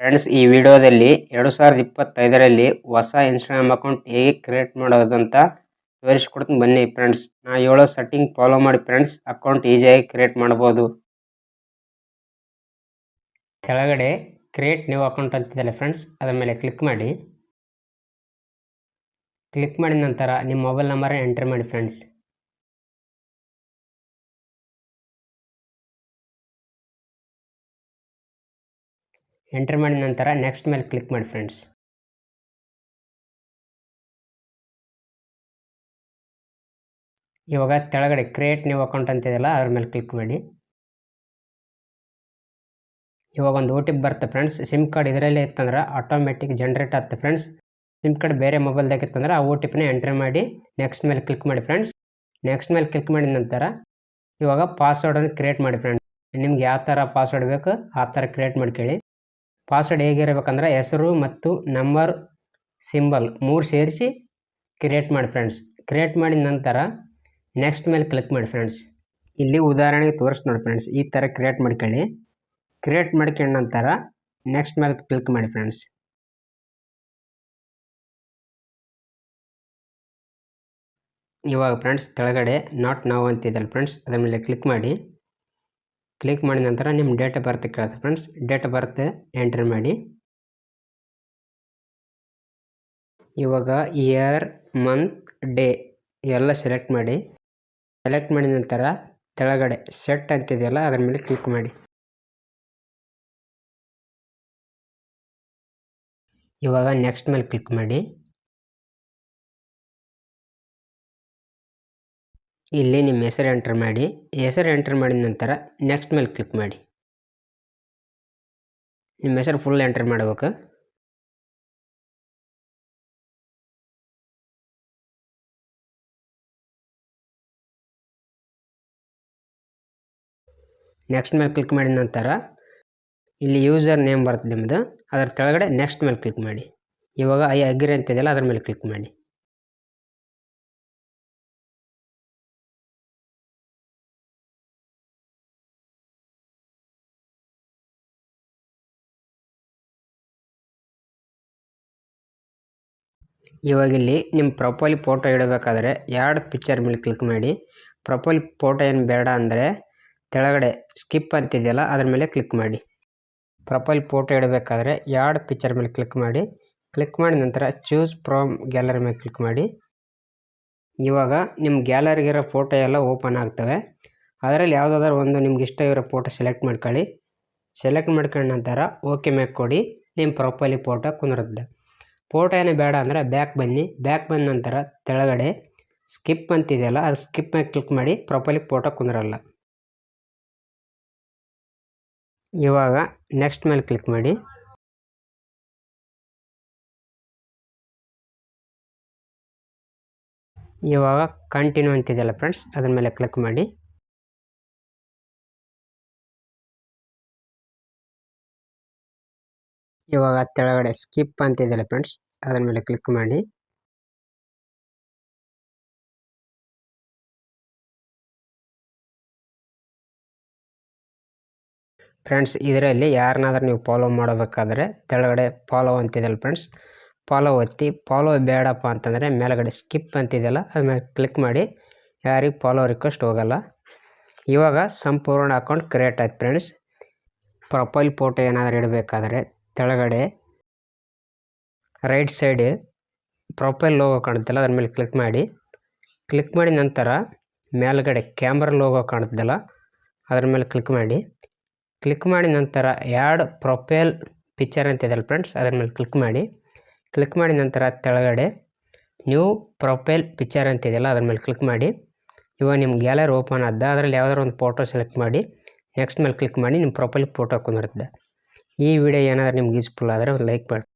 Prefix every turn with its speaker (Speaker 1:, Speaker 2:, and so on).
Speaker 1: Friends ಈ ವಿಡಿಯೋದಲ್ಲಿ ಎರಡು ಸಾವಿರದ ಇಪ್ಪತ್ತೈದರಲ್ಲಿ ಹೊಸ ಇನ್ಸ್ಟಾಗ್ರಾಮ್ ಅಕೌಂಟ್ ಹೇಗೆ ಕ್ರಿಯೇಟ್ ಮಾಡೋದು ಅಂತ ತೋರಿಸ್ಕೊಡ್ತೀನಿ ಬನ್ನಿ ಫ್ರೆಂಡ್ಸ್ ನಾ ಹೇಳೋ ಸೆಟ್ಟಿಂಗ್ ಫಾಲೋ ಮಾಡಿ ಫ್ರೆಂಡ್ಸ್ ಅಕೌಂಟ್ ಈಸಿಯಾಗಿ ಕ್ರಿಯೇಟ್ ಮಾಡ್ಬೋದು. ಕೆಳಗಡೆ ಕ್ರಿಯೇಟ್ ನ್ಯೂ ಅಕೌಂಟ್ ಅಂತಿದ್ದಲ್ಲ ಫ್ರೆಂಡ್ಸ್ ಅದರ ಮೇಲೆ ಕ್ಲಿಕ್ ಮಾಡಿ. ಕ್ಲಿಕ್ ಮಾಡಿದ ನಂತರ ನಿಮ್ಮ ಮೊಬೈಲ್ ನಂಬರ್ ಎಂಟರ್ ಮಾಡಿ ಫ್ರೆಂಡ್ಸ್ ಎಂಟರ್ ಮಾಡಿದ ನಂತರ ನೆಕ್ಸ್ಟ್ ಮೇಲೆ ಕ್ಲಿಕ್ ಮಾಡಿ ಫ್ರೆಂಡ್ಸ್ ಇವಾಗ ತೆಳಗಡೆ ಕ್ರಿಯೇಟ್ ನ್ಯೂ ಅಕೌಂಟ್ ಅಂತಿದೆಯಲ್ಲ ಅದ್ರ ಮೇಲೆ ಕ್ಲಿಕ್ ಮಾಡಿ. ಇವಾಗ ಒಂದು ಓ ಟಿ ಪಿ ಬರುತ್ತೆ ಫ್ರೆಂಡ್ಸ್ ಸಿಮ್ ಕಾರ್ಡ್ ಇದರಲ್ಲೇ ಇತ್ತಂದ್ರೆ ಆಟೋಮೆಟಿಕ್ ಜನ್ರೇಟ್ ಆಗುತ್ತೆ ಫ್ರೆಂಡ್ಸ್ ಸಿಮ್ ಕಾರ್ಡ್ ಬೇರೆ ಮೊಬೈಲ್ದಾಗ ಇತ್ತಂದ್ರೆ ಆ ಓ ಟಿ ಪಿನ ಎಂಟ್ರಿ ಮಾಡಿ ನೆಕ್ಸ್ಟ್ ಮೇಲೆ ಕ್ಲಿಕ್ ಮಾಡಿ ಫ್ರೆಂಡ್ಸ್ ನೆಕ್ಸ್ಟ್ ಮೇಲೆ ಕ್ಲಿಕ್ ಮಾಡಿದ ನಂತರ ಇವಾಗ ಪಾಸ್ವರ್ಡನ್ನು ಕ್ರಿಯೇಟ್ ಮಾಡಿ ಫ್ರೆಂಡ್ಸ್ ನಿಮ್ಗೆ ಯಾವ ಥರ ಪಾಸ್ವರ್ಡ್ ಬೇಕು ಆ ಥರ ಕ್ರಿಯೇಟ್ ಮಾಡ್ಕೊಳ್ಳಿ ಪಾಸ್ವರ್ಡ್ ಹೇಗಿರಬೇಕಂದ್ರೆ ಹೆಸರು ಮತ್ತು ನಂಬರ್ ಸಿಂಬಲ್ ಮೂರು ಸೇರಿಸಿ ಕ್ರಿಯೇಟ್ ಮಾಡಿ ಫ್ರೆಂಡ್ಸ್ ಕ್ರಿಯೇಟ್ ಮಾಡಿದ ನಂತರ ನೆಕ್ಸ್ಟ್ ಮೇಲೆ ಕ್ಲಿಕ್ ಮಾಡಿ ಫ್ರೆಂಡ್ಸ್ ಇಲ್ಲಿ ಉದಾಹರಣೆಗೆ ತೋರಿಸ್ ನೋಡಿ ಫ್ರೆಂಡ್ಸ್ ಈ ಥರ ಕ್ರಿಯೇಟ್ ಮಾಡ್ಕೊಳ್ಳಿ. ಕ್ರಿಯೇಟ್ ಮಾಡ್ಕೊಂಡ ನಂತರ ನೆಕ್ಸ್ಟ್ ಮೇಲೆ ಕ್ಲಿಕ್ ಮಾಡಿ ಫ್ರೆಂಡ್ಸ್ ಇವಾಗ ಫ್ರೆಂಡ್ಸ್ ಕೆಳಗಡೆ ನಾಟ್ ನಾವು ಅಂತಿದ್ದಲ್ಲ ಫ್ರೆಂಡ್ಸ್ ಅದರ ಮೇಲೆ ಕ್ಲಿಕ್ ಮಾಡಿ. ಕ್ಲಿಕ್ ಮಾಡಿದ ನಂತರ ನಿಮ್ಮ ಡೇಟ್ ಆಫ್ ಬರ್ತ್ ಕೇಳುತ್ತೆ friends date of birth entry ಮಾಡಿ. ಇವಾಗ ಇಯರ್ ಮಂತ್ ಡೇ ಎಲ್ಲ ಸೆಲೆಕ್ಟ್ ಮಾಡಿ. ಸೆಲೆಕ್ಟ್ ಮಾಡಿದ ನಂತರ ಕೆಳಗಡೆ ಸೆಟ್ ಅಂತಿದೆಯಲ್ಲ ಅದರ ಮೇಲೆ ಕ್ಲಿಕ್ ಮಾಡಿ. ಇವಾಗ ನೆಕ್ಸ್ಟ್ ಮೇಲೆ ಕ್ಲಿಕ್ ಮಾಡಿ. ಇಲ್ಲಿ ನಿಮ್ಮ ಹೆಸರು ಎಂಟರ್ ಮಾಡಿ. ಹೆಸರು ಎಂಟರ್ ಮಾಡಿದ ನಂತರ ನೆಕ್ಸ್ಟ್ ಮೇಲೆ ಕ್ಲಿಕ್ ಮಾಡಿ. ನಿಮ್ಮ ಹೆಸರು ಫುಲ್ ಎಂಟರ್ ಮಾಡಬೇಕು. ನೆಕ್ಸ್ಟ್ ಮೇಲೆ ಕ್ಲಿಕ್ ಮಾಡಿದ ನಂತರ ಇಲ್ಲಿ ಯೂಸರ್ ನೇಮ್ ಬರುತ್ತೆ ನಿಮ್ಮದು ಅದರ ಕೆಳಗಡೆ ನೆಕ್ಸ್ಟ್ ಮೇಲೆ ಕ್ಲಿಕ್ ಮಾಡಿ. ಇವಾಗ ಐ ಅಗ್ರಿ ಅಂತಿದೆಯಲ್ಲ ಅದ್ರ ಮೇಲೆ ಕ್ಲಿಕ್ ಮಾಡಿ. ಇವಾಗ ಇಲ್ಲಿ ನಿಮ್ಮ ಪ್ರೊಫೈಲ್ ಫೋಟೋ ಇಡಬೇಕಾದ್ರೆ ಎರಡು ಪಿಕ್ಚರ್ ಮೇಲೆ ಕ್ಲಿಕ್ ಮಾಡಿ. ಪ್ರೊಫೈಲ್ ಫೋಟೋ ಏನು ಬೇಡ ಅಂದರೆ ಕೆಳಗಡೆ ಸ್ಕಿಪ್ ಅಂತಿದೆಯಲ್ಲ ಅದ್ರ ಮೇಲೆ ಕ್ಲಿಕ್ ಮಾಡಿ. ಪ್ರೊಫೈಲ್ ಫೋಟೋ ಇಡಬೇಕಾದ್ರೆ ಎರಡು ಪಿಕ್ಚರ್ ಮೇಲೆ ಕ್ಲಿಕ್ ಮಾಡಿ. ಕ್ಲಿಕ್ ಮಾಡಿದ ನಂತರ ಚೂಸ್ ಫ್ರಾಮ್ ಗ್ಯಾಲರಿ ಮೇಲೆ ಕ್ಲಿಕ್ ಮಾಡಿ. ಇವಾಗ ನಿಮ್ಮ ಗ್ಯಾಲರಿಗಿರೋ ಫೋಟೋ ಎಲ್ಲ ಓಪನ್ ಆಗ್ತವೆ. ಅದರಲ್ಲಿ ಯಾವುದಾದ್ರೂ ಒಂದು ನಿಮ್ಗೆ ಇಷ್ಟ ಇರೋ ಫೋಟೋ ಸೆಲೆಕ್ಟ್ ಮಾಡ್ಕೊಳ್ಳಿ. ಸೆಲೆಕ್ಟ್ ಮಾಡ್ಕೊಂಡ ನಂತರ ಓಕೆ ಮೇಲೆ ಕೊಡಿ. ನಿಮ್ಮ ಪ್ರೊಫೈಲಿಗೆ ಫೋಟೋ ಕುಂದಿರುತ್ತೆ. ಫೋಟೋ ಏನು ಬೇಡ ಅಂದರೆ ಬ್ಯಾಕ್ ಬನ್ನಿ. ಬ್ಯಾಕ್ ಬಂದ ನಂತರ ತೆಳಗಡೆ ಸ್ಕಿಪ್ ಅಂತಿದೆಯಲ್ಲ, ಅದು ಸ್ಕಿಪ್ ಮೇಲೆ ಕ್ಲಿಕ್ ಮಾಡಿ ಪ್ರಾಪರ್ಲಿ ಫೋಟೋ ಕುಂದಿರಲ್ಲ. ಇವಾಗ ನೆಕ್ಸ್ಟ್ ಮೇಲೆ ಕ್ಲಿಕ್ ಮಾಡಿ. ಇವಾಗ ಕಂಟಿನ್ಯೂ ಅಂತಿದೆಯಲ್ಲ ಫ್ರೆಂಡ್ಸ್ ಅದ್ರ ಮೇಲೆ ಕ್ಲಿಕ್ ಮಾಡಿ. ಇವಾಗ ಕೆಳಗಡೆ ಸ್ಕಿಪ್ ಅಂತಿದೆಯಲ್ಲ ಫ್ರೆಂಡ್ಸ್ ಅದರ ಮೇಲೆ ಕ್ಲಿಕ್ ಮಾಡಿ. ಫ್ರೆಂಡ್ಸ್ ಇದರಲ್ಲಿ ಯಾರನ್ನಾದ್ರೂ ನೀವು ಫಾಲೋ ಮಾಡಬೇಕಾದ್ರೆ ತೆಳಗಡೆ ಫಾಲೋ ಅಂತಿದೆಯಲ್ಲ ಫ್ರೆಂಡ್ಸ್ ಫಾಲೋ ಒತ್ತಿ ಫಾಲೋ ಬೇಡಪ್ಪ ಅಂತಂದರೆ ಮೇಲುಗಡೆ ಸ್ಕಿಪ್ ಅಂತಿದೆಯಲ್ಲ ಅದ್ರ ಮೇಲೆ ಕ್ಲಿಕ್ ಮಾಡಿ. ಯಾರಿಗೆ ಫಾಲೋ ರಿಕ್ವೆಸ್ಟ್ ಹೋಗಲ್ಲ. ಇವಾಗ ಸಂಪೂರ್ಣ ಅಕೌಂಟ್ ಕ್ರಿಯೇಟ್ ಆಯ್ತು ಫ್ರೆಂಡ್ಸ್ ಪ್ರೊಫೈಲ್ ಫೋಟೋ ಏನಾದರೂ ಇಡಬೇಕಾದ್ರೆ ಕೆಳಗಡೆ ರೈಟ್ ಸೈಡ್ ಪ್ರೊಫೈಲ್ ಲೋಗೋ ಕಾಣುತ್ತಲ್ಲ, ಅದ್ರ ಮೇಲೆ ಕ್ಲಿಕ್ ಮಾಡಿ. ಕ್ಲಿಕ್ ಮಾಡಿದ ನಂತರ ಮೇಲ್ಗಡೆ ಕ್ಯಾಮ್ರಾ ಲೋಗೋ ಕಾಣುತ್ತಲ್ಲ ಅದ್ರ ಮೇಲೆ ಕ್ಲಿಕ್ ಮಾಡಿ. ಕ್ಲಿಕ್ ಮಾಡಿದ ನಂತರ ಆ್ಯಡ್ ಪ್ರೊಫೈಲ್ ಪಿಕ್ಚರ್ ಅಂತಿದೆಯಲ್ಲ ಫ್ರೆಂಡ್ಸ್ ಅದ್ರ ಮೇಲೆ ಕ್ಲಿಕ್ ಮಾಡಿ. ಕ್ಲಿಕ್ ಮಾಡಿದ ನಂತರ ತೆಳಗಡೆ ನ್ಯೂ ಪ್ರೊಫೈಲ್ ಪಿಕ್ಚರ್ ಅಂತಿದೆಯಲ್ಲ ಅದ್ರ ಮೇಲೆ ಕ್ಲಿಕ್ ಮಾಡಿ. ಇವಾಗ ನಿಮ್ಮ ಗ್ಯಾಲರಿ ಓಪನ್ ಆದ, ಅದರಲ್ಲಿ ಯಾವುದಾದ್ರು ಒಂದು ಫೋಟೋ ಸೆಲೆಕ್ಟ್ ಮಾಡಿ ನೆಕ್ಸ್ಟ್ ಮೇಲೆ ಕ್ಲಿಕ್ ಮಾಡಿ, ನಿಮ್ಮ ಪ್ರೊಫೈಲ್ ಫೋಟೋ ಕುಂದಿರುತ್ತೆ ಈ ವಿಡಿಯೋ ಏನಾದರೂ ನಿಮ್ಗೆ ಯೂಸ್ಫುಲ್ ಆದರೆ ಒಂದು ಲೈಕ್ ಮಾಡಿ.